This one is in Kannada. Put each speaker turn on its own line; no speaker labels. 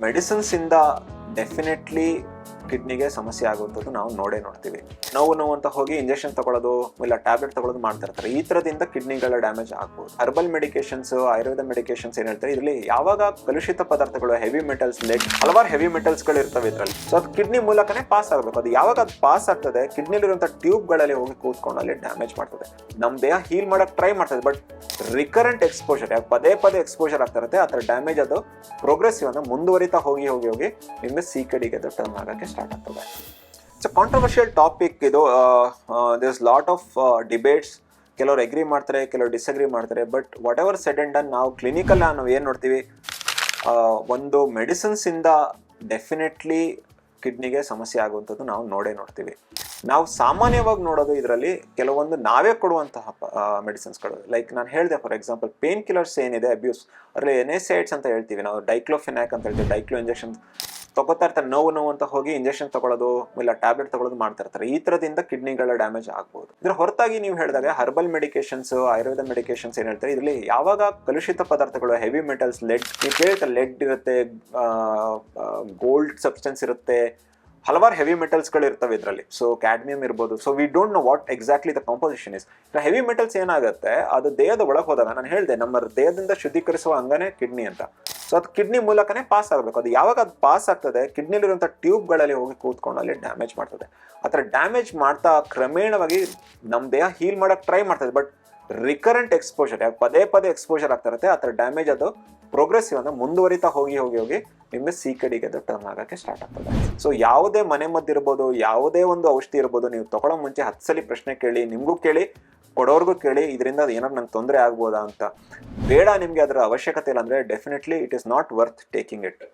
ಮೆಡಿಸಿನ್ಸ್ ಇಂದ ಡೆಫಿನೆಟ್ಲಿ ಕಿಡ್ನಿಗೆ ಸಮಸ್ಯೆ ಆಗುವಂಥದ್ದು ನಾವು ನೋಡೇ ನೋಡ್ತೀವಿ. ನೋವು ನೋವು ಅಂತ ಹೋಗಿ ಇಂಜೆಕ್ಷನ್ ತಗೊಳ್ಳೋದು ಇಲ್ಲ ಟ್ಯಾಬ್ಲೆಟ್ ತಗೊಳ್ಳೋದು ಮಾಡ್ತಾ ಇರ್ತಾರೆ. ಈ ಥರದಿಂದ ಕಿಡ್ನಿಗಳ ಡ್ಯಾಮೇಜ್ ಆಗ್ಬೋದು. ಹರ್ಬಲ್ ಮೆಡಿಕೇಶನ್ಸ್ ಆಯುರ್ವೇದ ಮೆಡಿಕೇಶನ್ಸ್ ಏನ್ ಹೇಳ್ತಾರೆ, ಇದರಲ್ಲಿ ಯಾವಾಗ ಕಲುಷಿತ ಪದಾರ್ಥಗಳು ಹೆವಿ ಮೆಟಲ್ಸ್ ಲೆಗ್ ಹಲವಾರು ಹೆವಿ ಮೆಟಲ್ಸ್ಗಳು ಇರ್ತವೆ ಇದರಲ್ಲಿ. ಸೊ ಅದು ಕಿಡ್ನಿ ಮೂಲಕನೇ ಪಾಸ್ ಆಗಬೇಕು. ಅದು ಯಾವಾಗ ಅದು ಪಾಸ್ ಆಗ್ತದೆ ಕಿಡ್ನಿಲಿರುವಂಥ ಟ್ಯೂಬ್ಗಳಲ್ಲಿ ಹೋಗಿ ಕೂತ್ಕೊಂಡು ಅಲ್ಲಿ ಡ್ಯಾಮೇಜ್ ಮಾಡ್ತದೆ. ನಮ್ಮ ದೇಹ ಹೀಲ್ ಮಾಡೋಕೆ ಟ್ರೈ ಮಾಡ್ತದೆ ಬಟ್ ರಿಕರೆಂಟ್ ಎಕ್ಸ್ಪೋಜರ್ ಪದೇ ಪದೇ ಎಕ್ಸ್ಪೋಜರ್ ಆಗ್ತಾ ಇರುತ್ತೆ, ಆ ಥರ ಡ್ಯಾಮೇಜ್ ಅದು ಪ್ರೋಗ್ರೆಸಿವ್ ಅಂದರೆ ಮುಂದುವರಿತಾ ಹೋಗಿ ಹೋಗಿ ಹೋಗಿ ನಿಮಗೆ ಸಿ ಕಡೆಗೆ ಅದು ಟರ್ನ್ ಸ್ಟಾರ್ಟ್ ಆಗ್ತದೆ ಇಟ್ಸ್ ಕಾಂಟ್ರವರ್ಷಿಯಲ್ ಟಾಪಿಕ್ ಇದು ದಿಸ್ ಲಾಟ್ ಆಫ್ ಡಿಬೇಟ್ಸ್ ಕೆಲವರು ಎಗ್ರಿ ಮಾಡ್ತಾರೆ, ಕೆಲವರು ಡಿಸಗ್ರಿ ಮಾಡ್ತಾರೆ. But whatever said and done ನಾವು ಕ್ಲಿನಿಕಲ್ಲ ನಾವು ಏನು ನೋಡ್ತೀವಿ? ಒಂದು ಮೆಡಿಸಿನ್ಸ್ ಇಂದ ಡೆಫಿನೆಟ್ಲಿ ಕಿಡ್ನಿಗೆ ಸಮಸ್ಯೆ ಆಗುವಂಥದ್ದು ನಾವು ನೋಡೇ ನೋಡ್ತೀವಿ. ನಾವು ಸಾಮಾನ್ಯವಾಗಿ ನೋಡೋದು ಇದರಲ್ಲಿ ಕೆಲವೊಂದು ನಾವೇ ಕೊಡುವಂತಹ ಮೆಡಿಸಿನ್ಸ್ಗಳು ಲೈಕ್ ನಾನು ಹೇಳಿದೆ ಫಾರ್ ಎಕ್ಸಾಂಪಲ್ ಪೇನ್ ಕಿಲ್ಲರ್ಸ್ ಏನಿದೆ ಅಬ್ಯೂಸ್ ಅದರಲ್ಲಿ ಎನೆಸೈಡ್ಸ್ ಅಂತ ಹೇಳ್ತೀವಿ ನಾವು ಡೈಕ್ಲೋಫಿನಾಕ್ ಅಂತ ಹೇಳ್ತೀವಿ ಡೈಕ್ಲೋ ಇಂಜೆಕ್ಷನ್ ತಗೋತಾ ಇರ್ತಾರೆ ನೋವು ನೋವು ಅಂತ ಹೋಗಿ ಇಂಜೆಕ್ಷನ್ ತಗೊಳ್ಳೋದು ಇಲ್ಲ ಟ್ಯಾಬ್ಲೆಟ್ ತಗೊಳ್ಳೋದು ಮಾಡ್ತಾ ಇರ್ತಾರೆ ಈ ಥರದಿಂದ ಕಿಡ್ನಿಗಳ ಡ್ಯಾಮೇಜ್ ಆಗ್ಬೋದು. ಇದ್ರ ಹೊರತಾಗಿ ನೀವು ಹೇಳಿದಾಗ ಹರ್ಬಲ್ ಮೆಡಿಕೇಶನ್ಸ್ ಆಯುರ್ವೇದ ಮೆಡಿಕೇಶನ್ಸ್ ಏನ್ ಹೇಳ್ತಾರೆ? ಇದರಲ್ಲಿ ಯಾವಾಗ ಕಲುಷಿತ ಪದಾರ್ಥಗಳು ಹೆವಿ ಮೆಟಲ್ಸ್ ಲೆಡ್ ನೀವು ಕೇಳ್ತಾರೆ ಲೆಡ್ ಇರುತ್ತೆ ಗೋಲ್ಡ್ ಸಬ್ಸ್ಟೆನ್ಸ್ ಇರುತ್ತೆ. ಹಲವಾರು ಹೆವಿ ಮೆಟಲ್ಸ್ಗಳು ಇರ್ತವೆ ಇದರಲ್ಲಿ. ಸೊ ಕ್ಯಾಡ್ಮಿಯಂ ಇರ್ಬೋದು. So we don't know what exactly the composition is heavy metals ಏನಾಗುತ್ತೆ, ಅದು ದೇಹದ ಒಳಗೆ ಹೋದಾಗ, ನಾನು ಹೇಳಿದೆ, ನಮ್ಮ ದೇಹದಿಂದ ಶುದ್ಧೀಕರಿಸುವ ಅಂಗನೇ ಕಿಡ್ನಿ ಅಂತ. ಸೊ ಅದು ಕಿಡ್ನಿ ಮೂಲಕನೇ ಪಾಸ್ ಆಗಬೇಕು. ಅದು ಯಾವಾಗ ಅದು ಪಾಸ್ ಆಗ್ತದೆ ಕಿಡ್ನಿಲಿರುವಂಥ ಟ್ಯೂಬ್ಗಳಲ್ಲಿ ಹೋಗಿ ಕೂತ್ಕೊಂಡು ಅಲ್ಲಿ ಡ್ಯಾಮೇಜ್ ಮಾಡ್ತದೆ. ಆ ಥರ ಡ್ಯಾಮೇಜ್ ಮಾಡ್ತಾ ಕ್ರಮೇಣವಾಗಿ ನಮ್ಮ ದೇಹ ಹೀಲ್ ಮಾಡೋಕ್ಕೆ ಟ್ರೈ ಮಾಡ್ತದೆ. ಬಟ್ ರಿಕರೆಂಟ್ ಎಕ್ಸ್ಪೋಜರ್ ಪದೇ ಪದೇ ಎಕ್ಸ್ಪೋಜರ್ ಆಗ್ತಾ ಇರುತ್ತೆ, ಆ ಥರ ಡ್ಯಾಮೇಜ್ ಅದು ಪ್ರೋಗ್ರೆಸಿವ್ ಅಂದರೆ ಮುಂದುವರಿತಾ ಹೋಗಿ ಹೋಗಿ ಹೋಗಿ ನಿಮಗೆ ಸಿ ಕಡೆಗೆ ಅದು ಟರ್ನ್ ಆಗಕ್ಕೆ ಸ್ಟಾರ್ಟ್ ಆಗ್ತದೆ. ಸೊ ಯಾವುದೇ ಮನೆ ಮದ್ದಿರ್ಬೋದು, ಯಾವುದೇ ಒಂದು ಔಷಧಿ ಇರ್ಬೋದು, ನೀವು ತಗೊಳ್ಳೋ ಮುಂಚೆ ಹತ್ತು ಸಲ ಪ್ರಶ್ನೆ ಕೇಳಿ, ನಿಮಗೂ ಕೇಳಿ ಕೊಡೋರ್ಗೂ ಕೇಳಿ, ಇದರಿಂದ ಏನಾದ್ರು ನಂಗೆ ತೊಂದರೆ ಆಗ್ಬೋದಾ ಅಂತ. ಬೇಡ ನಿಮಗೆ ಅದರ ಅವಶ್ಯಕತೆ ಇಲ್ಲ ಅಂದರೆ definitely it is not worth taking it